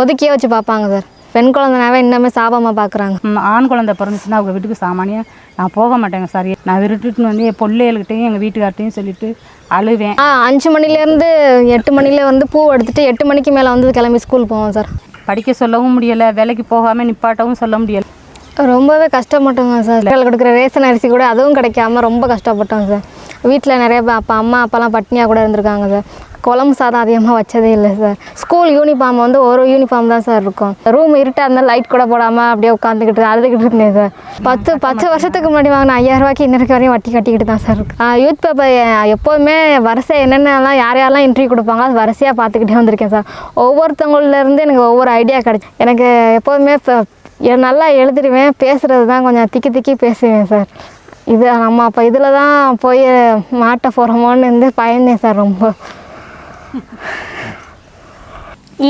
ஒதுக்கியே வச்சு பார்ப்பாங்க சார். பெண் குழந்தைனாவே இன்னமே சாபமாக பார்க்குறாங்க. ஆண் குழந்தை பிறந்துச்சுன்னா அவங்க வீட்டுக்கு சாமானியம் நான் போக மாட்டேங்க சார். நான் விட்டுட்டு வந்து என் பிள்ளைகள்கிட்டையும் எங்கள் வீட்டுக்கார்ட்டையும் சொல்லிட்டு அழுவேன். ஆ அஞ்சு மணிலேருந்து எட்டு மணில வந்து பூ எடுத்துட்டு எட்டு மணிக்கு மேலே வந்து கிளம்பி ஸ்கூல் போவோம் சார். படிக்க சொல்லவும் முடியலை வேலைக்கு போகாமல் நிப்பாட்டவும் சொல்ல முடியலை. ரொம்பவே கஷ்டப்பட்டோங்க சார். பிள்ளைகளுக்கு கொடுக்குற ரேஷன் அரிசி கூட அதுவும் கிடைக்காம ரொம்ப கஷ்டப்பட்டோம் சார். வீட்டில் நிறைய அப்பா அம்மா அப்பாலாம் பட்னியாக கூட இருந்திருக்காங்க சார். குழம்பு சாதம் அதிகமாக வச்சதே இல்லை சார். ஸ்கூல் யூனிஃபார்ம் வந்து ஒரு யூனிஃபார்ம் தான் சார் இருக்கும். ரூம் இருட்டாக இருந்தால் லைட் கூட போடாமல் அப்படியே உட்காந்துக்கிட்டு அழுதுகிட்டு இருந்தேன் சார். பத்து பத்து வருஷத்துக்கு முன்னாடி வாங்கின ஐயாயிரரூவாக்கி இன்னைக்கு வரையும் வட்டி கட்டிக்கிட்டு தான் சார் இருக்கு. யூத் பேப்பர் எப்போதுமே வரிசை என்னென்னலாம் யார் யாரெல்லாம் இன்டர்வியூ கொடுப்பாங்க அது வரிசையாக பார்த்துக்கிட்டே வந்திருக்கேன் சார். ஒவ்வொருத்தவங்களிலேருந்து எனக்கு ஒவ்வொரு ஐடியா கிடச்சி எனக்கு எப்போதுமே இப்போ நல்லா எழுதிடுவேன் பேசுகிறது தான் கொஞ்சம் திக்கி திக்கி பேசுவேன் சார். இது நம்ம அப்போ இதில் தான் போய் மாட்ட போகிறோமோன்னு இருந்து பயந்தேன் சார் ரொம்ப.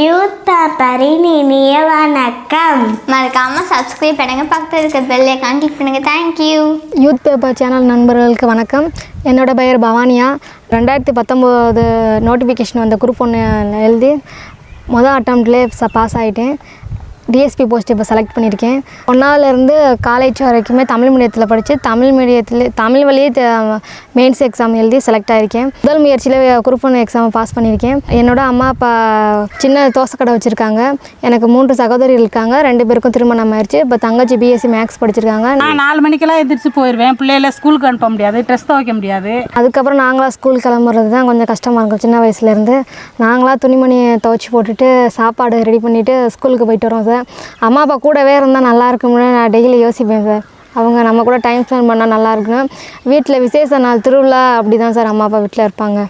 யூத் பேப்பரின் இனிய வணக்கம். மறக்காமல் சப்ஸ்கிரைப் பண்ணுங்கள் பக்கத்தில் இருக்க பெல் ஐக்கான் கிளிக் பண்ணுங்கள் thank you youth paper channel நண்பர்களுக்கு வணக்கம். என்னோட பெயர் பவானியா. ரெண்டாயிரத்தி பத்தொம்போது நோட்டிஃபிகேஷன் வந்த குரூப் ஒன்று எழுதி மொதல் அட்டம்ப்ட்லேயே பாஸ் ஆகிட்டேன் டிஎஸ்பி போஸ்ட் இப்போ செலக்ட் பண்ணியிருக்கேன் ஒன்றாவதுலேருந்து காலேஜ் வரைக்குமே தமிழ் மீடியத்தில் படித்து தமிழ் மீடியத்தில் தமிழ் வழியே மெயின்ஸ் எக்ஸாம் எழுதி செலக்ட் ஆகியிருக்கேன் முதல் முயற்சியில் குரூப் ஒன் எக்ஸாம் பாஸ் பண்ணியிருக்கேன் என்னோட அம்மா அப்பா சின்ன தோசை கடை வச்சுருக்காங்க. எனக்கு மூன்று சகோதரிகள் இருக்காங்க. ரெண்டு பேருக்கும் திருமணம் ஆயிடுச்சு இப்போ தங்கச்சி பிஎஸ்சி மேக்ஸ் படிச்சிருக்காங்க. நான் நாலு மணிக்கெல்லாம் எந்திரிச்சு போயிடுவேன் பிள்ளைகளை ஸ்கூலுக்கு அனுப்ப முடியாது. ட்ரெஸ் துவைக்க முடியாது. அதுக்கப்புறம் நாங்களாக ஸ்கூல் கிளம்புறது தான் கொஞ்சம் கஷ்டமாக இருக்கும். சின்ன வயசுலேருந்து நாங்களாக துணிமணி துவைச்சி போட்டுட்டு சாப்பாடு ரெடி பண்ணிவிட்டு ஸ்கூலுக்கு போயிட்டு வரோம் சார் அம்மா அப்பா கூடவே இருந்தால் நல்லா இருக்கும்னு நான் டெய்லி யோசிப்பேன் சார். அவங்க நம்ம கூட டைம் ஸ்பெண்ட் பண்ணால் நல்லா இருக்குன்னு வீட்டில் விசேஷ நாள் திருவிழா அப்படி தான் சார் அம்மா அப்பா வீட்டில் இருப்பாங்க.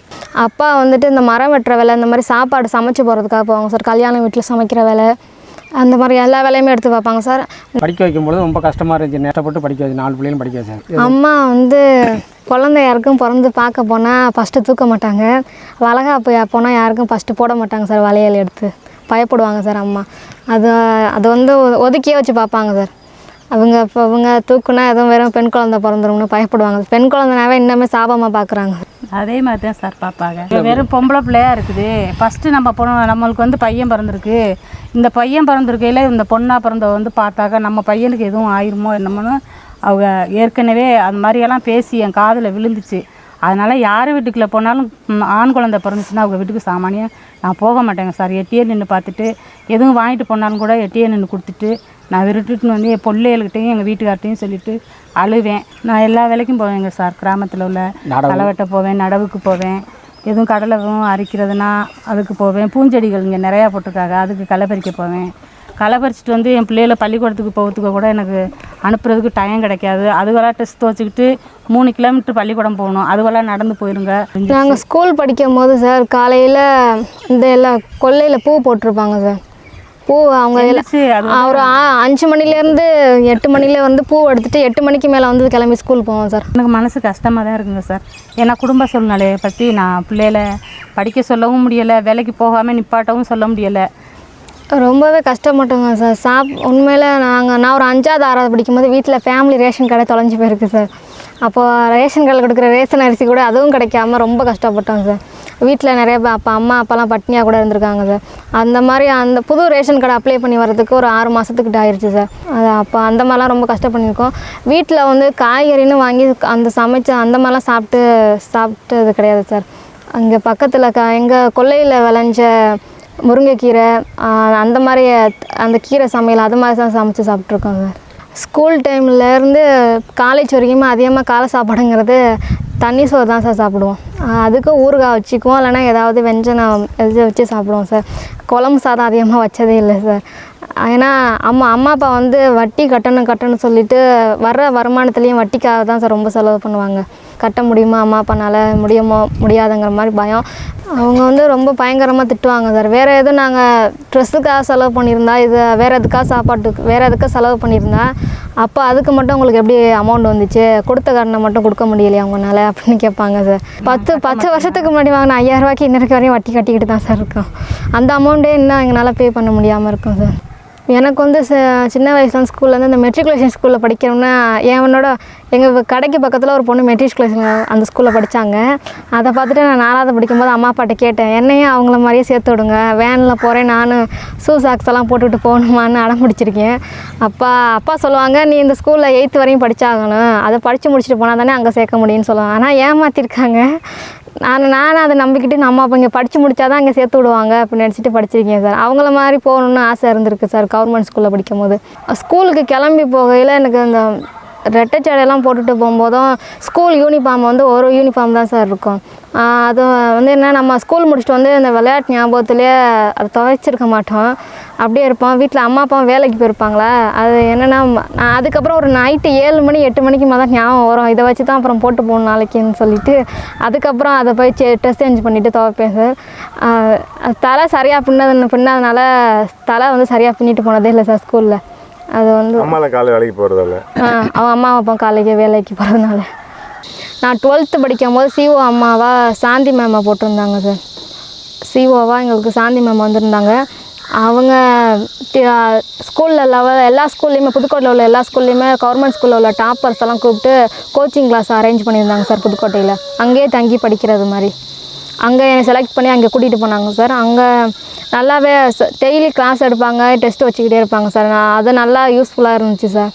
அப்பா வந்துட்டு இந்த மரம் வெட்டுற வேலை இந்த மாதிரி சாப்பாடு சமைச்சு போகிறதுக்காக போவாங்க சார். கல்யாண வீட்டில் சமைக்கிற வேலை அந்த மாதிரி எல்லா வேலையுமே எடுத்து பார்ப்பாங்க சார். படிக்க வைக்கும்பொழுது ரொம்ப கஷ்டமாக இருந்துச்சு. நேரப்பட்டு படிக்க வச்சு நாலு பிள்ளைகளும் படிக்க வச்சேன். அம்மா வந்து குழந்தை யாருக்கும் பிறந்து பார்க்க போனால் ஃபஸ்ட்டு தூக்க மாட்டாங்க. வளகாப்பு போனால் யாருக்கும் ஃபஸ்ட்டு போட மாட்டாங்க சார் வளையல் எடுத்து. பயப்படுவாங்க சார் அம்மா. அது அது வந்து ஒ- ஒதுக்கியே வச்சு பார்ப்பாங்க சார். அவங்க இப்போ அவங்க தூக்குனா எதுவும் வெறும் பெண் குழந்தை பிறந்துரும்னு பயப்படுவாங்க. பெண் குழந்தைனாவே இன்னமே சாபமாக பார்க்குறாங்க. அதே மாதிரி தான் சார் பார்ப்பாங்க. வெறும் பொம்பளை பிள்ளையா இருக்குது. ஃபஸ்ட்டு நம்ம பொண்ணு நம்மளுக்கு வந்து பையன் பிறந்திருக்கு. இந்த பையன் பிறந்திருக்கையில் இந்த பொண்ணாக பிறந்தவ வந்து பார்த்தாக்கா நம்ம பையனுக்கு எதுவும் ஆயிருமோ என்னமோன்னு அவங்க ஏற்கனவே அந்த மாதிரியெல்லாம் பேசி என் காதில் விழுந்துச்சு. அதனால் யார் வீட்டுக்குள்ளே போனாலும் ஆண் குழந்தை பிறந்துச்சுன்னா அவங்க வீட்டுக்கு சாமானியம் நான் போக மாட்டேங்க சார். எட்டியே நின்று பார்த்துட்டு எதுவும் வாங்கிட்டு போனாலும் கூட எட்டியே நின்று கொடுத்துட்டு நான் விட்டுட்டு வந்து என் பிள்ளைகள்கிட்டையும் எங்கள் வீட்டுக்கார்ட்டையும் சொல்லிட்டு அழுவேன். நான் எல்லா வேலைக்கும் போவேங்க சார். கிராமத்தில் உள்ள நடவு. களை வெட்ட போவேன் நடவுக்கு போவேன். எதுவும் கடலை எதுவும் அரிக்கிறதுனா அதுக்கு போவேன். பூஞ்செடிகள் இங்கே நிறையா போட்டிருக்காங்க. அதுக்கு களை பறிக்க போவேன். களை பறிச்சிட்டு வந்து என் பிள்ளைகளை பள்ளிக்கூடத்துக்கு போகிறதுக்கு கூட எனக்கு அனுப்புறதுக்கு டைம் கிடைக்காது. அதுவெல்லாம் டெஸ்ட் வச்சுக்கிட்டு மூணு கிலோமீட்டர் பள்ளிக்கூடம் போகணும். அதுவெல்லாம் நடந்து போயிருங்க. நாங்கள் ஸ்கூல் படிக்கும் போது சார் காலையில் இந்த எல்லாம் கொல்லையில் பூ போட்டிருப்பாங்க சார் பூ அவங்க ஒரு அஞ்சு மணிலேருந்து எட்டு மணில வந்து பூ எடுத்துட்டு எட்டு மணிக்கு மேலே வந்து கிளம்பி ஸ்கூல் போவோம் சார் எனக்கு மனசு கஷ்டமாக தான் இருக்குங்க சார் ஏன்னா குடும்ப சூழ்நிலையை பற்றி நான் பிள்ளைகளை படிக்க சொல்லவும் முடியலை வேலைக்கு போகாமல் நிப்பாட்டவும் சொல்ல முடியலை. ரொம்பவே கஷ்டப்பட்டோங்க சார். சாப் உண்மையில் நாங்கள் நான் ஒரு அஞ்சாவது ஆறாவது படிக்கும்போது வீட்டில் ஃபேமிலி ரேஷன் கடை தொலைஞ்சு போயிருக்கு சார். அப்போது ரேஷன் கடையில் கொடுக்குற ரேஷன் அரிசி கூட அதுவும் கிடைக்காம ரொம்ப கஷ்டப்பட்டோம் சார். வீட்டில் நிறைய பேர் அப்பா அம்மா அப்பாலாம் பட்னியாக கூட இருந்திருக்காங்க சார். அந்த மாதிரி அந்த புது ரேஷன் கடை அப்ளை பண்ணி வர்றதுக்கு ஒரு ஆறு மாதத்துக்கிட்ட ஆயிடுச்சு சார். அது அப்போ அந்த மாதிரிலாம் ரொம்ப கஷ்டப்பட்டிருக்கோம். வீட்டில் வந்து காய்கறின்னு வாங்கி அந்த சமைச்ச அந்த மாதிரிலாம் சாப்பிட்டு சாப்பிட்டது கிடையாது சார். அங்கே பக்கத்தில் க எங்கள் கொல்லையில் விளைஞ்ச முருங்கைக்கீரை அந்த மாதிரி அந்த கீரை சமையல் அது மாதிரி தான் சமைச்சு சாப்பிட்ருக்கோம் சார் ஸ்கூல் டைம்லேருந்து காலேஜ் வரைக்குமே அதிகமாக காலை சாப்பாடுங்கிறது தண்ணி சோறு தான் சார் சாப்பிடுவோம். அதுக்கும் அதுக்கு ஊறுகாய் வச்சுக்குவோம். இல்லைன்னா ஏதாவது வெஞ்சனம் எது வச்சு சாப்பிடுவோம் சார். குழம்பு சாதம் அதிகமாக வச்சதே இல்லை சார். ஏன்னா அம்மா அம்மா அப்பா வந்து வட்டி கட்டணும் கட்டணும் சொல்லிட்டு வர்ற வருமானத்துலேயும் வட்டிக்காக தான் சார் ரொம்ப செலவு பண்ணுவாங்க. கட்ட முடியுமா அம்மா அப்பானால முடியுமோ முடியாதுங்கிற மாதிரி பயம். அவங்க வந்து ரொம்ப பயங்கரமாக திட்டுவாங்க சார் வேறு எதுவும் நாங்கள் ட்ரெஸ்ஸுக்காக செலவு பண்ணியிருந்தா இது வேறு எதுக்காக சாப்பாட்டுக்கு வேறு எதுக்காக செலவு பண்ணியிருந்தா அப்போ அதுக்கு மட்டும் உங்களுக்கு எப்படி அமௌண்ட் வந்துச்சு? கொடுத்த கடனை மட்டும் கொடுக்க முடியலையா அவங்கனால அப்படின்னு கேட்பாங்க சார். பத்து பத்து வருஷத்துக்கு முன்னாடி வாங்கின ஐயாயிரம் ரூபாய்க்கு இன்னைக்கு வரையும் வட்டி கட்டிக்கிட்டு தான் சார் இருக்கோம். அந்த அமௌண்ட்டே இன்னும் எங்களால் பே பண்ண முடியாமல் இருக்கும் சார். எனக்கு வந்து ச- சின்ன வயசுல ஸ்கூல்லேருந்து இந்த மெட்ரிகுலேஷன் ஸ்கூலில் படிக்கிறோம்னா என்னோட எங்கள் கடைக்கு பக்கத்தில் ஒரு பொண்ணு மெட்ரிகுலேஷன் அந்த ஸ்கூலில் படித்தாங்க அதை பார்த்துட்டு நான் நாலாவது படிக்கும்போது அம்மா அப்பாட்ட கேட்டேன் என்னையும் அவங்கள மாதிரியே சேர்த்து விடுங்க. வேனில் போகிறேன் நானும் ஷூ சாக்ஸ் எல்லாம் போட்டுவிட்டு போகணுமான்னு அடம் பிடிச்சிருக்கேன். அப்பா அப்பா சொல்லுவாங்க நீ இந்த ஸ்கூலில் எயித்து வரையும் படித்தாகணும் அதை படித்து முடிச்சுட்டு போனால் தானே அங்கே சேர்க்க முடியும்னு சொல்லுவாங்க. ஆனால் ஏமாற்றிருக்காங்க நான் நானும் அதை நம்பிக்கிட்டு நம்ம அப்போ இங்கே படித்து முடித்தா தான் இங்கே சேர்த்து விடுவாங்க அப்படின்னு நினச்சிட்டு படிச்சிருக்கேன் சார். அவங்கள மாதிரி போகணுன்னு ஆசை இருந்திருக்கு சார் கவர்மெண்ட் ஸ்கூலில் படிக்கும் போது ஸ்கூலுக்கு கிளம்பி போகையில் எனக்கு அந்த ரெட்டைச்சடையெல்லாம் போட்டுட்டு போகும்போதும் ஸ்கூல் யூனிஃபார்ம் வந்து ஒரு யூனிஃபார்ம் தான் சார் இருக்கும். அது வந்து என்ன நம்ம ஸ்கூல் முடிச்சுட்டு வந்து இந்த விளையாட்டு ஞாபகத்துலேயே அதை துவைச்சிருக்க மாட்டோம். அப்படியே இருப்போம். வீட்டில் அம்மா அப்பா வேலைக்கு போயிருப்பாங்களா? அது என்னென்னா நான் அதுக்கப்புறம் ஒரு நைட்டு ஏழு மணி எட்டு மணிக்கு மேலே ஞாபகம் வரும். இதை வச்சு தான் அப்புறம் போட்டு போகணும் நாளைக்குன்னு சொல்லிட்டு. அதுக்கப்புறம் அதை போய் ட்ரெஸ் சேஞ்ச் பண்ணிவிட்டு துவைப்பேன் சார். தலை சரியாக பின்னது பின்னதுனால தலை வந்து சரியாக பின்னிட்டு போனதே இல்லை சார் ஸ்கூலில் அது வந்து அம்மால காலை வேலைக்கு போகிறதால அவன் அம்மா அப்பா காலைக்கு வேலைக்கு போகிறதுனால நான் டுவெல்த்து படிக்கும் போது சிஓ அம்மாவா சாந்தி மேமை போட்டிருந்தாங்க சார். சிஓவா எங்களுக்கு சாந்தி மேம் வந்திருந்தாங்க. அவங்க ஸ்கூலில் லெவல் எல்லா ஸ்கூல்லையுமே புதுக்கோட்டையில் உள்ள எல்லா ஸ்கூல்லையுமே கவர்மெண்ட் ஸ்கூலில் உள்ள டாப்பர்ஸ் எல்லாம் கூப்பிட்டு கோச்சிங் கிளாஸ் அரேஞ்ச் பண்ணியிருந்தாங்க சார் புதுக்கோட்டையில். அங்கேயே தங்கி படிக்கிறது மாதிரி. அங்கே என்னை செலக்ட் பண்ணி அங்கே கூட்டிகிட்டு போனாங்க சார் அங்கே நல்லாவே டெய்லி கிளாஸ் எடுப்பாங்க டெஸ்ட் வச்சுக்கிட்டே இருப்பாங்க சார் நான் அது நல்லா யூஸ்ஃபுல்லாக இருந்துச்சு சார்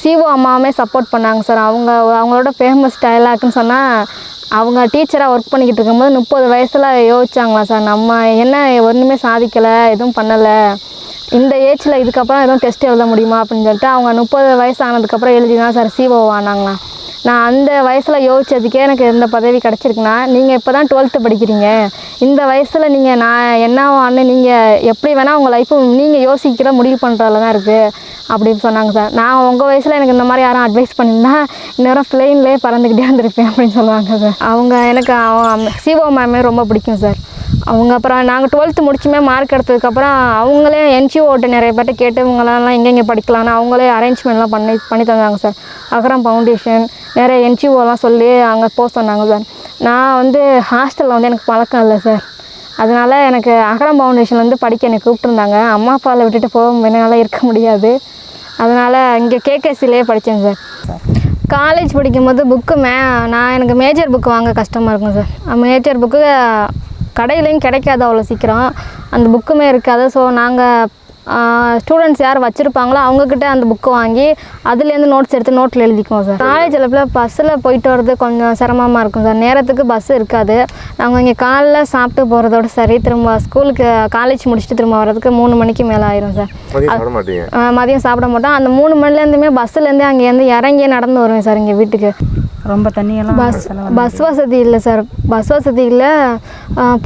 சிஓ அம்மாவுமே சப்போர்ட் பண்ணாங்க சார் அவங்க அவங்களோட ஃபேமஸ் டைலாக்னு சொன்னால் அவங்க டீச்சராக ஒர்க் பண்ணிக்கிட்டு இருக்கும்போது முப்பது வயசில் யோசிச்சாங்களா சார் நம்ம என்ன ஒன்றுமே சாதிக்கலை எதுவும் பண்ணலை. இந்த ஏஜில் இதுக்கப்புறம் எதுவும் டெஸ்ட் எழுத முடியுமா அப்படின்னு சொல்லிட்டு அவங்க முப்பது வயசு ஆனதுக்கப்புறம் எழுதி தான் சார் சிஓ ஆனாங்களாம். நான் அந்த வயசில் யோசிச்சதுக்கே எனக்கு இந்த பதவி கிடச்சிருக்குன்னா நீங்கள் இப்போ தான் டுவெல்த்து படிக்கிறீங்க. இந்த வயசில் நீங்கள் நான் என்ன நீங்கள் எப்படி வேணால் உங்கள் லைஃப்பை நீங்கள் யோசிக்கிற முடிவு பண்ணுறதுல தான் இருக்குது அப்படின்னு சொன்னாங்க சார் நான் உங்கள் வயசில் எனக்கு இந்த மாதிரி யாரும் அட்வைஸ் பண்ணியிருந்தா இந்நேரம் பிளெயின்லேயே பறந்துக்கிட்டே இருந்திருப்பேன் அப்படின்னு சொல்லுவாங்க சார் அவங்க எனக்கு அவங்க சிஓ மேமே ரொம்ப பிடிக்கும் சார் அவங்க அப்புறம் நாங்கள் டுவெல்த்து முடிச்சுமே மார்க் எடுத்ததுக்கப்புறம் அவங்களே என்ஜிஓட்ட நிறைய பேர்ட்ட கேட்டு இவங்களெல்லாம் எங்கெங்கே படிக்கலாம்னு அவங்களே அரேஞ்ச்மெண்ட்லாம் பண்ணி பண்ணி தந்தாங்க சார் அகரம் ஃபவுண்டேஷன் நிறைய என்ஜிஓலாம் சொல்லி அங்கே போக சொன்னாங்க சார். நான் வந்து ஹாஸ்டலில் வந்து எனக்கு பழக்கம் இல்லை சார். அதனால் எனக்கு அகரம் ஃபவுண்டேஷன் வந்து படிக்க என்னை கூப்பிட்டுருந்தாங்க. அம்மா அப்பாவில் விட்டுட்டு போக என்னால் இருக்க முடியாது. அதனால் இங்கே கேகேசிலே படித்தேன் சார். காலேஜ் படிக்கும்போது புக்கு மே நான் எனக்கு மேஜர் புக்கு வாங்க கஷ்டமாக இருக்கும் சார். மேஜர் புக்கு கடையிலையும் கிடைக்காது அவ்வளோ சீக்கிரம். அந்த புக்குமே இருக்காது. ஸோ நாங்கள் ஸ்டூடெண்ட்ஸ் யார் வச்சுருப்பாங்களோ அவங்கக்கிட்ட அந்த புக்கு வாங்கி அதுலேருந்து நோட்ஸ் எடுத்து நோட்டில் எழுதிக்குவோம் சார் காலேஜ் அளவில் பஸ்ஸில் போயிட்டு வர்றது கொஞ்சம் சிரமமாக இருக்கும் சார் நேரத்துக்கு பஸ் இருக்காது. நாங்கள் இங்கே காலைல சாப்பிட்டு போகிறதோட சரி திரும்ப ஸ்கூலுக்கு காலேஜ் முடிச்சுட்டு திரும்ப வர்றதுக்கு மூணு மணிக்கு மேலே ஆயிரும் சார் மதியம் சாப்பிட மாட்டோம். அந்த மூணு மணிலேருந்துமே பஸ்ஸுலேருந்து அங்கேருந்து இறங்கியே நடந்து வருவேன் சார் இங்கே வீட்டுக்கு. ரொம்ப தண்ணியெல்லாம் பஸ் பஸ் வசதி இல்லை சார் பஸ் வசதி இல்லை.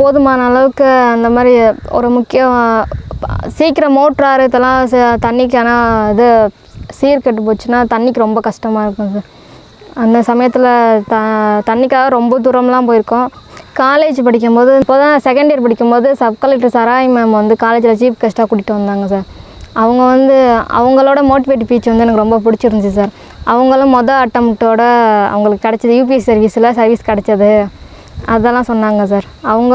போதுமான அளவுக்கு அந்த மாதிரி ஒரு முக்கியம் சீக்கிரம் மோட்ரார் இதெல்லாம் தண்ணிக்கு தண்ணிக்கான இது சீர்கெட்டு போச்சுன்னா தண்ணிக்கு ரொம்ப கஷ்டமாக இருக்கும் சார். அந்த சமயத்தில் த தண்ணிக்காக ரொம்ப தூரம்லாம் போயிருக்கோம். காலேஜ் படிக்கும்போது இப்போ தான் செகண்ட் இயர் படிக்கும்போது சப் கலெக்டர் சராய் மேம் வந்து காலேஜில் சீஃப் கெஸ்ட்டாக கூட்டிகிட்டு வந்தாங்க சார். அவங்க வந்து அவங்களோட மோட்டிவேட் பீச் வந்து எனக்கு ரொம்ப பிடிச்சிருந்துச்சி சார். அவங்களும் மொதல் அட்டம்ப்டோட அவங்களுக்கு கிடச்சது யூபிஎஸ் சர்வீஸில் சர்வீஸ் கிடச்சது. அதெல்லாம் சொன்னாங்க சார். அவங்க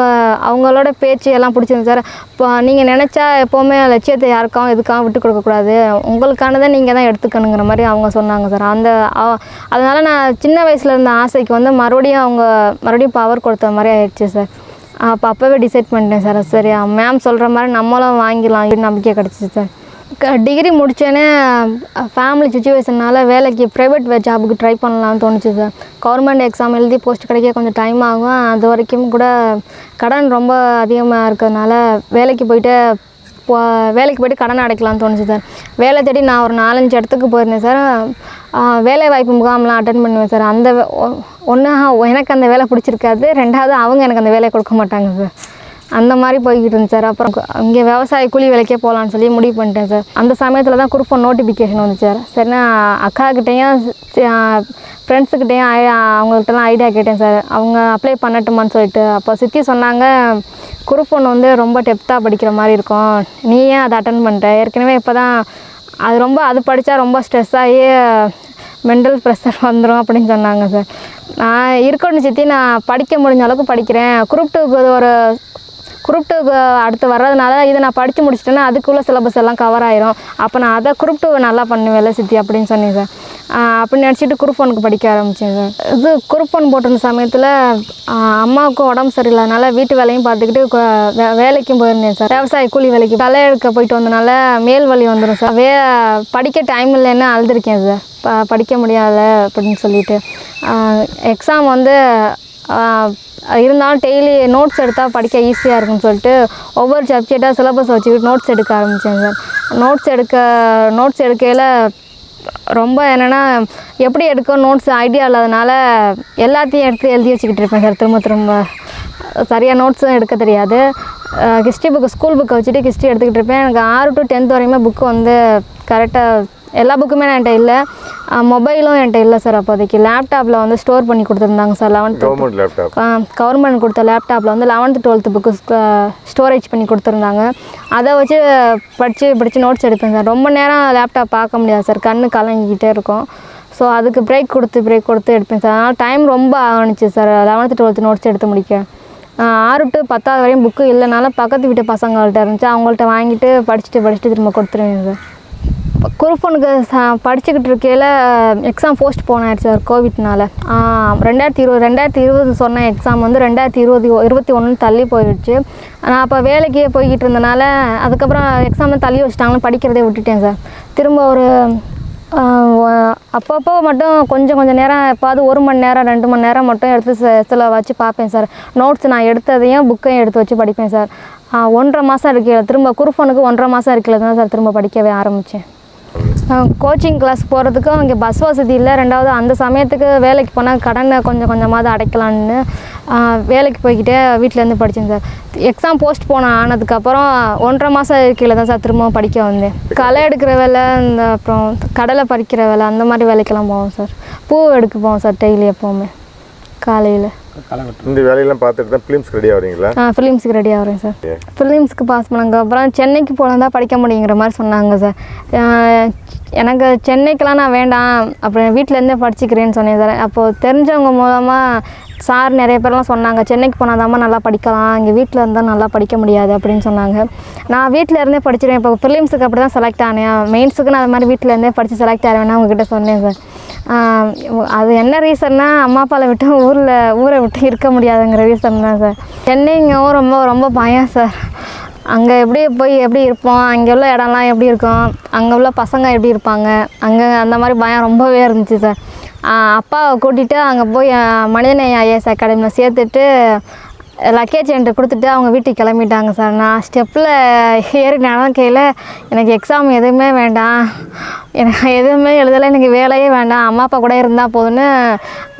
அவங்களோட பேச்சு எல்லாம் பிடிச்சிருந்து சார். இப்போ நீங்கள் நினச்சா எப்போவுமே லட்சியத்தை யாருக்காவும் எதுக்காகவும் விட்டு கொடுக்கக்கூடாது உங்களுக்கானதை நீங்கள் தான் எடுத்துக்கணுங்கிற மாதிரி அவங்க சொன்னாங்க சார். அந்த அதனால் நான் சின்ன வயசில் இருந்த ஆசைக்கு வந்து மறுபடியும் அவங்க மறுபடியும் பவர் கொடுத்த மாதிரி ஆயிடுச்சு சார். அப்போ அப்போவே டிசைட் பண்ணிட்டேன் சார். சரி மேம் சொல்கிற மாதிரி நம்மளும் வாங்கிடலாம். அப்படின்னு நம்பிக்கை கிடச்சிச்சு சார். டிகிரி முடித்தேனே ஃபேமிலி சுச்சுவேஷனால் வேலைக்கு ப்ரைவேட் ஜாபுக்கு ட்ரை பண்ணலாம்னு தோணுச்சு சார் கவர்மெண்ட் எக்ஸாம் எழுதி போஸ்ட் கிடைக்க கொஞ்சம் டைம் ஆகும். அது வரைக்கும் கூட கடன் ரொம்ப அதிகமாக இருக்கிறதுனால வேலைக்கு போயிட்டு போ வேலைக்கு போயிட்டு கடன் அடைக்கலாம்னு தோணுச்சு சார் வேலை தேடி நான் ஒரு நாலஞ்சு இடத்துக்கு போயிருந்தேன் சார் வேலை வாய்ப்பு முகாம்லாம் அட்டன் பண்ணுவேன் சார் அந்த ஒன்று எனக்கு அந்த வேலை பிடிச்சிருக்காது. ரெண்டாவது அவங்க எனக்கு அந்த வேலையை கொடுக்க மாட்டாங்க சார் அந்த மாதிரி போய்கிட்டு இருந்துச்சு சார். அப்புறம் இங்கே விவசாய கூலி வேலைக்கே போகலான்னு சொல்லி முடிவு பண்ணிட்டேன் சார். அந்த சமயத்தில் தான் குரூப் நோட்டிஃபிகேஷன் வந்துச்சு சார். சரி நான் அக்காக்கிட்டேயும் ஃப்ரெண்ட்ஸுக்கிட்டேயும் அவங்கள்ட்டலாம் ஐடியா கேட்டேன் சார். அவங்க அப்ளை பண்ணட்டுமான்னு சொல்லிட்டு. அப்போ சித்தி சொன்னாங்க குரூப் ஒன்று வந்து ரொம்ப டெப்த்தாக படிக்கிற மாதிரி இருக்கும். நீ ஏன் அதை அட்டன் பண்ணிட்ட ஏற்கனவே இப்போ தான் அது ரொம்ப அது படித்தா ரொம்ப ஸ்ட்ரெஸ் ஆகி மென்டல் ப்ரெஷர் வந்துடும் அப்படின்னு சொன்னாங்க சார். நான் இருக்கணும் சித்தி நான் படிக்க முடிஞ்ச அளவுக்கு படிக்கிறேன். குரூப் டூக்கு ஒரு குரூப் டூ அடுத்து வர்றதுனால இதை நான் படித்து முடிச்சிட்டேன்னா அதுக்குள்ளே சிலபஸ் எல்லாம் கவர் ஆயிரும். அப்போ நான் அதை குரூப் டூ நல்லா பண்ணுவேன்ல சித்தி அப்படின்னு சொன்னேன் சார். அப்படின்னு அப்படி நினச்சிட்டு குரூப் ஒனுக்கு படிக்க ஆரம்பித்தேன் சார். இது குரூப் ஒன் போட்டிருந்த சமயத்தில் அம்மாவுக்கும் உடம்பு சரியில்லாதனால வீட்டு வேலையும் பார்த்துக்கிட்டு வேலைக்கும் போயிருந்தேன் சார். விவசாய கூலி வேலைக்கு களை எடுக்க போயிட்டு வந்தனால மேல் வலி வந்துடும் சார். வே படிக்க டைம் இல்லைன்னு அழுதுருக்கேன் சார். ப படிக்க முடியாத அப்படின்னு சொல்லிட்டு. எக்ஸாம் வந்து இருந்தாலும் டெய்லி நோட்ஸ் எடுத்தால் படிக்க ஈஸியாக இருக்கும்னு சொல்லிட்டு ஒவ்வொரு சப்ஜெக்டாக சிலபஸ் வச்சுக்கிட்டு நோட்ஸ் எடுக்க ஆரம்பித்தேன் சார். நோட்ஸ் எடுக்க நோட்ஸ் எடுக்கையில் ரொம்ப என்னென்னா எப்படி எடுக்க நோட்ஸ் ஐடியா இல்லாதனால எல்லாத்தையும் எடுத்து எழுதி வச்சுக்கிட்டு இருப்பேன் சார். திரும்ப திரும்ப சரியாக நோட்ஸும் எடுக்க தெரியாது. ஹிஸ்ட்ரி புக்கு ஸ்கூல் புக்கை வச்சுட்டு ஹிஸ்ட்ரி எடுத்துக்கிட்டு இருப்பேன். எனக்கு ஆறு டு டென்த் வரையுமே புக்கு வந்து கரெக்டாக எல்லா புக்குமே என்கிட்ட இல்லை. மொபைலும் என்கிட்ட இல்லை சார் அப்போதைக்கு. லேப்டாப்பில் வந்து ஸ்டோர் பண்ணி கொடுத்துருந்தாங்க sir eleventh government laptop government கொடுத்த லேப்டாப்பில் வந்து லெவன்த்து டுவெல்த்து புக்கு ஸ்டோரேஜ் பண்ணி கொடுத்துருந்தாங்க. அதை வச்சு படித்து படித்து நோட்ஸ் எடுப்பேன் சார் ரொம்ப நேரம் லேப்டாப் பார்க்க முடியாது சார் கண்ணு கலங்கிக்கிட்டே இருக்கும். ஸோ அதுக்கு பிரேக் கொடுத்து பிரேக் கொடுத்து எடுப்பேன் சார் அதனால் டைம் ரொம்ப ஆணுச்சு சார் லெவன்த்து டுவெல்த்து நோட்ஸ் எடுத்து முடிக்க. ஆறு டு பத்தாவது வரையும் புக்கு இல்லைனால பக்கத்து வீட்டு பசங்கள்ட்ட இருந்துச்சு. அவங்கள்ட்ட வாங்கிட்டு படிச்சுட்டு படிச்சுட்டு திரும்ப கொடுத்துருவேன் சார் குருஃபனுக்கு படிச்சுக்கிட்டு இருக்கையில் எக்ஸாம் போஸ்ட் போனார் சார் கோவிட்னால ரெண்டாயிரத்தி இருபது ரெண்டாயிரத்தி இருபது சொன்ன எக்ஸாம் வந்து ரெண்டாயிரத்தி இருபது இருபத்தி ஒன்று தள்ளி போயிடுச்சு. நான் அப்போ வேலைக்கே போய்கிட்டு இருந்தனால அதுக்கப்புறம் எக்ஸாம் தள்ளி வச்சுட்டாங்கன்னு படிக்கிறதே விட்டுட்டேன் சார். திரும்ப ஒரு அப்பப்போ மட்டும் கொஞ்சம் கொஞ்சம் நேரம் எப்பாவது ஒரு மணி நேரம் ரெண்டு மணி நேரம் மட்டும் எடுத்து ச- சில வச்சு பார்ப்பேன் சார். நோட்ஸ் நான் எடுத்ததையும் புக்கையும் எடுத்து வச்சு படிப்பேன் சார். ஒன்றரை மாதம் இருக்கையில் திரும்ப குருஃபனுக்கு ஒன்றரை மாதம் இருக்கையில் தான் சார் திரும்ப படிக்கவே ஆரம்பித்தேன் கோச்சிங் கிளாஸ் போகிறதுக்கும் இங்கே பஸ் வசதி இல்லை. ரெண்டாவது அந்த சமயத்துக்கு வேலைக்கு போனால் கடனை கொஞ்சம் கொஞ்சமாவது அடைக்கலான்னு வேலைக்கு போய்கிட்டே வீட்டிலேருந்து படித்தேன் சார் எக்ஸாம் போஸ்ட் போன ஆனதுக்கப்புறம் ஒன்றரை மாதம் இருக்கையில் தான் சார் திரும்பவும் படிக்க வந்தேன். களை எடுக்கிற வேலை இந்த அப்புறம் கடலை பறிக்கிற வேலை அந்த மாதிரி வேலைக்கெல்லாம் போவோம் சார். பூ எடுக்க போவோம் சார் டெய்லி எப்போவுமே காலையில். காலகட்டம். இந்த வேலையெல்லாம் பார்த்துட்டு தான் ஃபிலிம்ஸ் ரெடி ஆகிறீங்களா ஆ ஃபிலிம்ஸுக்கு ரெடி ஆகிறேன் சார். ஃபிலிம்ஸ்க்கு பாஸ் பண்ணாங்க. அப்புறம் சென்னைக்கு போனால் தான் படிக்க முடியுங்கிற மாதிரி சொன்னாங்க சார். எனக்கு சென்னைக்கெலாம் நான் வேண்டாம். அப்புறம் வீட்டிலேருந்தே படிச்சுக்கிறேன்னு சொன்னேன் சார். அப்போது தெரிஞ்சவங்க மூலமாக சார் நிறைய பேர்லாம் சொன்னாங்க சென்னைக்கு போனால் நல்லா படிக்கலாம். இங்கே வீட்டில் இருந்தால் நல்லா படிக்க முடியாது. அப்படின்னு சொன்னாங்க. நான் வீட்டில் இருந்தே படிச்சிருவேன் இப்போ ஃபிலிம்ஸுக்கு அப்படி தான் செலக்ட் ஆனேன். மெயின்ஸுக்கு நான் அது மாதிரி வீட்டில் இருந்தே படித்து செலக்ட் ஆவேன் அவங்ககிட்ட சொன்னேன் சார். அது என்ன ரீசன்னா அம்மா அப்பாவை விட்டு ஊரில் ஊரை விட்டு இருக்க முடியாதுங்கிற ரீசன் தான் சார். சென்னைங்கவும் ரொம்ப ரொம்ப பயம் சார். அங்கே எப்படி போய் எப்படி இருப்போம்? அங்கே உள்ள இடம்லாம் எப்படி இருக்கும்? அங்கே உள்ள பசங்க எப்படி இருப்பாங்க? அங்கே அந்த மாதிரி பயம் ரொம்பவே இருந்துச்சு சார். அப்பாவை கூட்டிகிட்டு அங்கே போய் மனிதநேய ஐஎஸ் அகாடமியில் சேர்த்துட்டு லக்கேஜ் என்கிட்ட கொடுத்துட்டு அவங்க வீட்டுக்கு கிளம்பிட்டாங்க சார். நான் ஸ்டெப்பில் ஏறி நடக்கையில் எனக்கு எக்ஸாம் எதுவுமே வேண்டாம். எனக்கு எதுவுமே எழுதலை எனக்கு வேலையே வேண்டாம். அம்மா அப்பா கூட இருந்தால் போதும்னு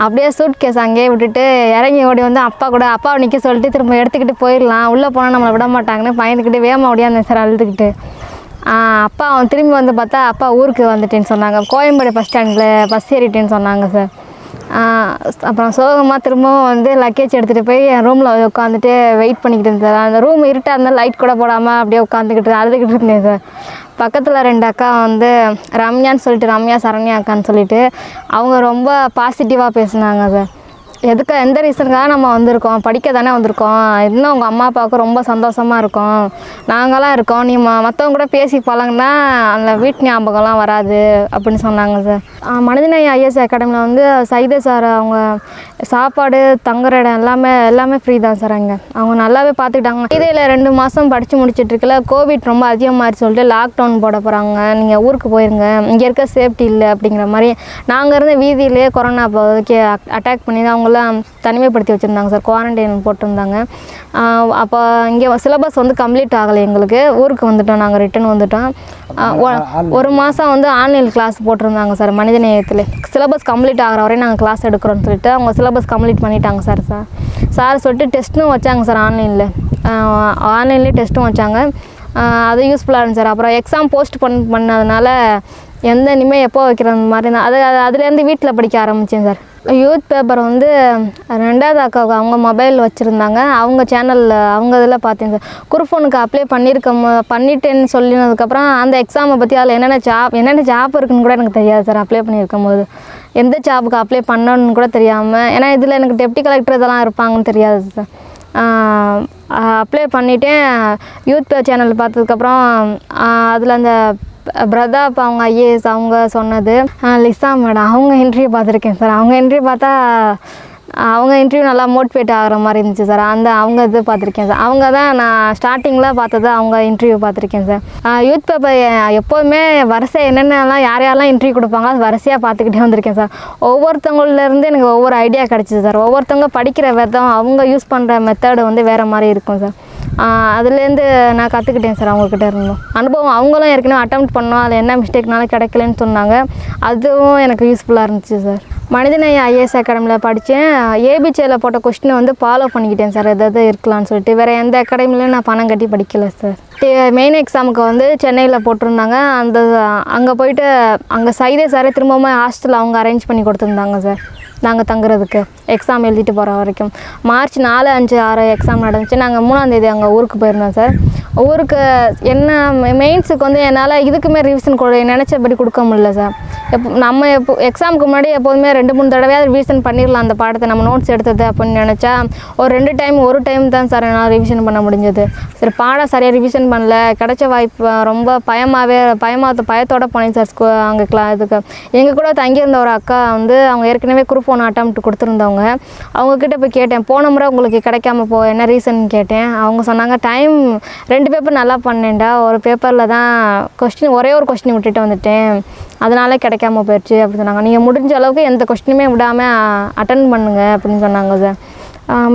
அப்படியே சூட் கேஸ் அங்கேயே விட்டுட்டு இறங்கி ஓடி வந்து அப்பா கூட அப்பாவை நிற்க சொல்லிட்டு திரும்ப எடுத்துக்கிட்டு போயிடலாம். உள்ளே போனால் நம்மளை விட மாட்டாங்கன்னு பயந்துக்கிட்டு வேகமாக ஓடியாந்தேன் சார் அழுதுகிட்டு. அப்பா அவன் திரும்பி வந்து பார்த்தா அப்பா ஊருக்கு வந்துட்டேன்னு சொன்னாங்க. கோயம்பேடு பஸ் ஸ்டாண்டில் பஸ் ஏறிட்டேன்னு சொன்னாங்க சார். அப்புறம் சோகமாக திரும்பவும் வந்து லக்கேஜ் எடுத்துகிட்டு போய் என் ரூமில் உட்காந்துட்டு வெயிட் பண்ணிக்கிட்டு இருந்தேன். சார் அந்த ரூம் இருட்டாக இருந்தால் லைட் கூட போடாமல் அப்படியே உட்காந்துக்கிட்டு அழுதுகிட்டு இருந்தேன் சார். பக்கத்தில் ரெண்டு அக்கா வந்து ரம்யான்னு சொல்லிட்டு ரம்யா சரண்யா அக்கான்னு சொல்லிட்டு அவங்க ரொம்ப பாசிட்டிவாக பேசுனாங்க சார். எதுக்கு எந்த ரீசனுக்காக நம்ம வந்திருக்கோம்? படிக்க தானே வந்திருக்கோம். இன்னும் உங்கள் அம்மா அப்பாவுக்கு ரொம்ப சந்தோஷமாக இருக்கும். நாங்களாம் இருக்கோம். நீ ம மற்றவங்க கூட பேசி பழகுனா அந்த வீட்டு ஞாபகம்லாம் வராது அப்படின்னு சொன்னாங்க சார் மனிதநேய ஐஎஸ் அகாடமியில் வந்து சைத சார் அவங்க சாப்பாடு தங்குற இடம் எல்லாமே எல்லாமே ஃப்ரீ தான் சார் அங்கே. அவங்க நல்லாவே பார்த்துக்கிட்டாங்க இதில் ரெண்டு மாதம் படித்து முடிச்சிட்ருக்கல கோவிட் ரொம்ப அதிகமாகிடுச்சு சொல்லிட்டு லாக்டவுன் போட போகிறாங்க நீங்கள் ஊருக்கு போயிருங்க. இங்கே இருக்க சேஃப்டி இல்லை அப்படிங்கிற மாதிரி. நாங்கள் இருந்த வீதியிலே கொரோனா அப்போதைக்கு அட்டாக் பண்ணி தான் அவங்க அவங்களாம் தனிமைப்படுத்தி வச்சுருந்தாங்க சார். குவாரண்டைன் போட்டிருந்தாங்க. அப்போ இங்கே சிலபஸ் வந்து கம்ப்ளீட் ஆகலை எங்களுக்கு. ஊருக்கு வந்துட்டோம் நாங்கள் ரிட்டர்ன் வந்துட்டோம். ஒரு மாதம் வந்து ஆன்லைன் கிளாஸ் போட்டிருந்தாங்க சார் மனித நேயத்தில். சிலபஸ் கம்ப்ளீட் ஆகிற வரையும் நாங்கள் கிளாஸ் எடுக்கிறோம்னு சொல்லிட்டு அவங்க சிலபஸ் கம்ப்ளீட் பண்ணிட்டாங்க சார் சார். சார் சொல்லிட்டு டெஸ்ட்டும் வச்சாங்க சார் ஆன்லைனில் ஆன்லைன்லேயே டெஸ்ட்டும் வச்சாங்க. அது யூஸ்ஃபுல்லாக இருந்துச்சு சார். அப்புறம் எக்ஸாம் போஸ்ட் பண் பண்ணதுனால எந்த இனிமேல் எப்போ வைக்கிற மாதிரி தான். அது- அதுலேருந்து வீட்டில் படிக்க ஆரம்பித்தேன் சார். யூத் பேப்பர் வந்து ரெண்டாவது அக்காவுக்கு அவங்க மொபைல் வச்சுருந்தாங்க. அவங்க சேனலில் அவங்க இதில் பார்த்தேன் சார் குருஃபோனுக்கு அப்ளை பண்ணியிருக்க பண்ணிட்டேன்னு சொல்லினதுக்கப்புறம் அந்த எக்ஸாமை பற்றி அதில் என்னென்ன ஜாப் என்னென்ன ஜாப் இருக்குன்னு கூட எனக்கு தெரியாது சார் அப்ளை பண்ணியிருக்கும் போது. எந்த ஜாபுக்கு அப்ளை பண்ணணும்னு கூட தெரியாமல் ஏன்னா இதில் எனக்கு டெப்டி கலெக்டர் இதெல்லாம் இருப்பாங்கன்னு தெரியாது சார் அப்ளை பண்ணிவிட்டேன் யூத் சேனல் பார்த்ததுக்கப்புறம் அதில் அந்த பிரதாப் அவங்க ஐஏஎஸ் அவங்க சொன்னது லிசா மேடம் அவங்க இன்டர்வியூ பார்த்துருக்கேன் சார் அவங்க இன்டர்வியூ பார்த்தா அவங்க இன்டர்வியூ நல்லா மோட்டிவேட் ஆகிற மாதிரி இருந்துச்சு சார் அந்த அவங்க இது பார்த்துருக்கேன் சார் அவங்க தான் நான் ஸ்டார்டிங்கில் பார்த்தது அவங்க இன்டர்வியூ பார்த்துருக்கேன் சார் யூத் பேப்பர் எப்போதுமே வரிசை என்னென்னலாம் யார் யாரெல்லாம் இன்டர்வியூ கொடுப்பாங்க அது வரிசையாக பார்த்துக்கிட்டே வந்திருக்கேன் சார் ஒவ்வொருத்தவங்கள்லேருந்து எனக்கு ஒவ்வொரு ஐடியா கிடச்சிது சார் ஒவ்வொருத்தவங்க படிக்கிற விதம் அவங்க யூஸ் பண்ணுற மெத்தடு வந்து வேறு மாதிரி இருக்கும் சார் அதுலேருந்து நான் கற்றுக்கிட்டேன் சார் அவங்கக்கிட்ட இருந்தும் அனுபவம் அவங்களும் ஏற்கனவே அட்டம் பண்ணோம். அதில் என்ன மிஸ்டேக்னாலும் கிடைக்கலன்னு சொன்னாங்க. அதுவும் எனக்கு யூஸ்ஃபுல்லாக இருந்துச்சு சார். மனிதநேய ஐஏஎஸ் அகாடமியில் படித்தேன். ஏபிசியில் போட்ட கொஸ்டினை வந்து ஃபாலோ பண்ணிக்கிட்டேன் சார். எதாவது இருக்கலாம்னு சொல்லிட்டு. வேறு எந்த அகாடமிலையும் நான் பணம் கட்டி படிக்கல சார். மெயின் எக்ஸாமுக்கு வந்து சென்னையில் போட்டிருந்தாங்க. அந்த அங்கே போயிட்டு அங்கே சைதே சாரே திரும்பவும் ஹாஸ்டல் அவங்க அரேஞ்ச் பண்ணி கொடுத்துருந்தாங்க சார். நாங்கள் தங்குறதுக்கு எக்ஸாம் எழுதிட்டு போகிற வரைக்கும். மார்ச் நாலு அஞ்சு ஆறு எக்ஸாம் நடந்துச்சு. நாங்கள் மூணாந்தேதி அங்கே ஊருக்கு போயிருந்தோம் சார். ஊருக்கு என்ன மெயின்ஸுக்கு வந்து என்னால் இதுக்குமே ரிவிஷன் கொடு நினச்சபடி கொடுக்க முடியல சார். எப்போ நம்ம எப்போ எக்ஸாமுக்கு முன்னாடி எப்போதுமே ரெண்டு மூணு தடவையாவது ரிவிஷன் பண்ணிடலாம் அந்த பாடத்தை. நம்ம நோட்ஸ் எடுத்தது அப்படின்னு நினச்சா ஒரு ரெண்டு டைம் ஒரு டைம் தான் சார் என்னால் ரிவிஷன் பண்ண முடிஞ்சது. சரி பாடம் சரியாக ரிவிஷன் பண்ணல. கிடைச்ச வாய்ப்பு ரொம்ப பயமாகவே பயமாக பயத்தோடு போனேன் சார் ஸ்கூ அங்கே கிளா இதுக்கு. எங்கள் கூட தங்கியிருந்த ஒரு அக்கா வந்து அவங்க ஏற்கனவே குரூப் ஒன் அட்டம் கொடுத்துருந்தவங்க. அவங்கக்கிட்ட போய் கேட்டேன். போன முறை உங்களுக்கு கிடைக்காம போ என்ன ரீசன் கேட்டேன். அவங்க சொன்னாங்க டைம் ரெண்டு பேப்பர் நல்லா பண்ணேன்டா. ஒரு பேப்பரில் தான் கொஸ்டின் ஒரே ஒரு கொஸ்டின் விட்டுட்டு வந்துட்டேன். அதனால கிடைக்காம போயிடுச்சு அப்படின்னு சொன்னாங்க. நீங்கள் முடிஞ்ச அளவுக்கு எந்த கொஸ்டினுமே விடாமல் அட்டன் பண்ணுங்க அப்படின்னு சொன்னாங்க சார்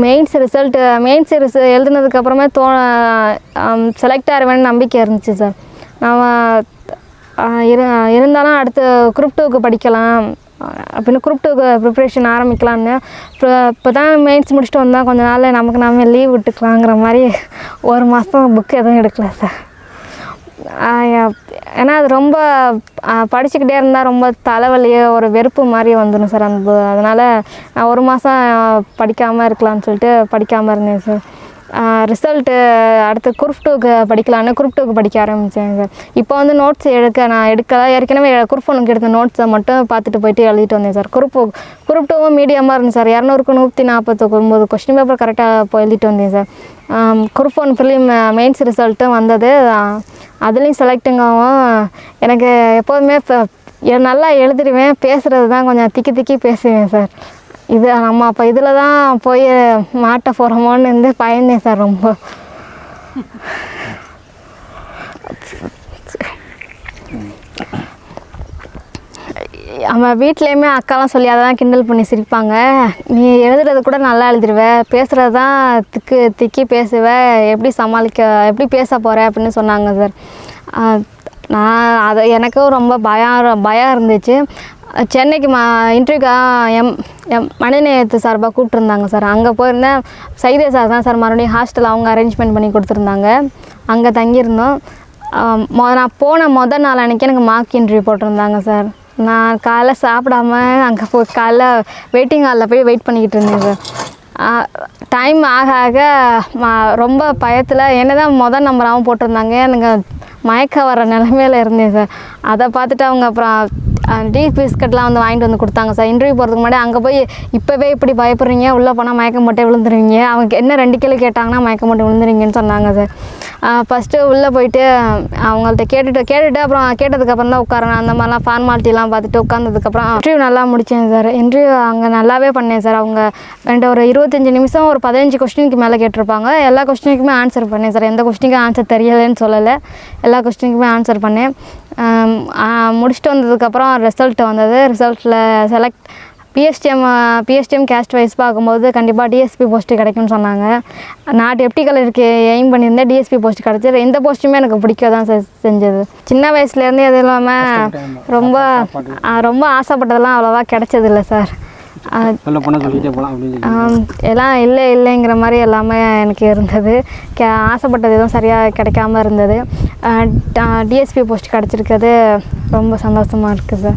மெயின்ஸ் ரிசல்ட்டு மெயின்ஸ் ரிச எழுதுனதுக்கப்புறமே தோ செலக்ட் ஆகிருவேன்னு நம்பிக்கை இருந்துச்சு சார் நான் இரு இருந்தாலும் அடுத்து குரூப் டூக்கு படிக்கலாம். அப்படின்னு குரூப் டூக்கு ப்ரிப்ரேஷன் ஆரம்பிக்கலாம்னு. இப்போ இப்போ தான் மெயின்ஸ் முடிச்சுட்டு வந்தால் கொஞ்ச நாள் நமக்கு நாம லீவ் விட்டுக்கலாங்கிற மாதிரி ஒரு மாதம் புக் எதுவும் எடுக்கல சார் ஏன்னா அது ரொம்ப படிச்சுக்கிட்டே இருந்தால் ரொம்ப தலைவலியோ ஒரு வெறுப்பு மாதிரி வந்துடும் சார் அந்த அதனால் நான் ஒரு மாதம் படிக்காமல் இருக்கலாம்னு சொல்லிட்டு படிக்காமல் இருந்தேன் சார். ரிசல்ட்டு அடுத்து குரூப் டூக்கு படிக்கலான்னு குரூப் டூக்கு படிக்க ஆரம்பித்தேன் சார் இப்போ வந்து நோட்ஸ் எடுக்க நான் எடுக்கல. ஏற்கனவே குரூப் ஒனுக்கு எடுத்த நோட்ஸை மட்டும் பார்த்துட்டு போயிட்டு எழுதிட்டு வந்தேன் சார். குரூப் குரூப் டூவும் மீடியமாக இருந்துச்சு சார். இரநூறுக்கு நூற்றி நாற்பத்தி ஒம்பது கொஸ்டின் பேப்பர் கரெக்டாக போய் எழுதிட்டு வந்தேன் sir. Group one prelims mains ரிசல்ட்டும் வந்தது. அதுலேயும் செலக்டுங்கவும் எனக்கு எப்போதுமே நல்லா எழுதிடுவேன். பேசுகிறது தான் கொஞ்சம் திக்கி திக்கி பேசுவேன் சார். இது நம்ம அப்போ இதில் தான் போய் மாட்ட போகிறோமோன்னு இருந்து பயந்தேன் சார் ரொம்ப. நம்ம வீட்லேயுமே அக்காலாம் சொல்லி அதை தான் கிண்டல் பண்ணி சிரிப்பாங்க. நீ எழுதுறது கூட நல்லா எழுதிடுவ பேசுகிறது தான் திக்கு திக்கி பேசுவ எப்படி சமாளிக்க எப்படி பேச போகிற அப்படின்னு சொன்னாங்க சார். நான் அதை எனக்கும் ரொம்ப பயம் பயம் இருந்துச்சு. சென்னைக்கு மா இன்டர்வியூக்காக எம் எம் மணிநேயத்து சார்பாக கூப்பிட்ருந்தாங்க சார். அங்கே போயிருந்தேன். சைதே சார் தான் சார் மறுபடியும் ஹாஸ்டல் அவங்க அரேஞ்ச்மெண்ட் பண்ணி கொடுத்துருந்தாங்க. அங்கே தங்கியிருந்தோம். மொ நான் போன மொதல் நாள் அன்றைக்கி எனக்கு மார்க் இன்டர்வியூ போட்டிருந்தாங்க சார். நான் காலைல சாப்பிடாம அங்கே போய் காலைல வெயிட்டிங் ஹாலில் போய் வெயிட் பண்ணிக்கிட்டு இருந்தேன் சார். டைம் ஆக ஆக ரொம்ப பயத்தில் என்ன தான் மொதல் நம்பராகவும் போட்டிருந்தாங்க. எனக்கு மயக்க வர நிலமையில இருந்தேன் சார். அதை பார்த்துட்டு அவங்க அப்புறம் டீ பிஸ்கட்லாம் வந்து வாங்கிட்டு வந்து கொடுத்தாங்க சார். இன்டர்வியூ போகிறதுக்கு முன்னாடி அங்கே போய் இப்போவே இப்படி பயப்படுறீங்க உள்ளே போனால் மயக்கம் போட்டே விழுந்துருவீங்க. அவங்க என்ன ரெண்டு கிலோ கேட்டாங்கன்னா மயக்கம் போட்டு விழுந்துருவீங்கன்னு சொன்னாங்க சார். ஃபஸ்ட்டு உள்ளே போயிட்டு அவங்கள்ட்ட கேட்டுட்டு கேட்டுட்டு அப்புறம் கேட்டதுக்கப்புறம் தான் உட்காரணும் அந்த மாதிரிலாம் ஃபார்மாலிட்டிலாம் பார்த்துட்டு உட்காந்ததுக்கப்புறம் இன்டர்வியூ நல்லா முடித்தேன் சார் இன்டர்வியூ அங்கே நல்லாவே பண்ணேன் சார் அவங்க ரெண்டு ஒரு இருபத்தஞ்சி நிமிஷம் ஒரு பதினஞ்சு கொஸ்டினுக்கு மேலே கேட்டிருப்பாங்க. எல்லா கொஸ்டினுக்குமே ஆன்சர் பண்ணேன் சார் எந்த கொஸ்டினுக்கும் ஆன்சர் தெரியலைன்னு சொல்லலை. எல்லா கொஸ்டினுக்குமே ஆன்சர் பண்ணேன். முடிச்சுட்டு வந்ததுக்கப்புறம் ரிசல்ட் வந்தது. ரிசல்ட்டில் select PSTM PSTM caste wise பார்க்கும்போது கண்டிப்பாக டிஎஸ்பி போஸ்ட்டு கிடைக்கும்னு சொன்னாங்க. நான் டெப்டி கலருக்கு எய்ம் பண்ணியிருந்தேன் டிஎஸ்பி போஸ்ட் கிடச்சி எந்த போஸ்ட்டுமே எனக்கு பிடிக்க தான் செஞ்சது. சின்ன வயசுலேருந்து எதுவும் இல்லாமல் ரொம்ப ரொம்ப ஆசைப்பட்டதெல்லாம் அவ்வளோவா கிடைச்சதில்ல சார். எல்லாம் இல்லை இல்லைங்கிற மாதிரி எல்லாமே எனக்கு இருந்தது. கே ஆசைப்பட்டது எதுவும் சரியாக கிடைக்காம இருந்தது. டிஎஸ்பி போஸ்ட் கிடச்சிருக்கிறது ரொம்ப சந்தோஷமாக இருக்குது. சார்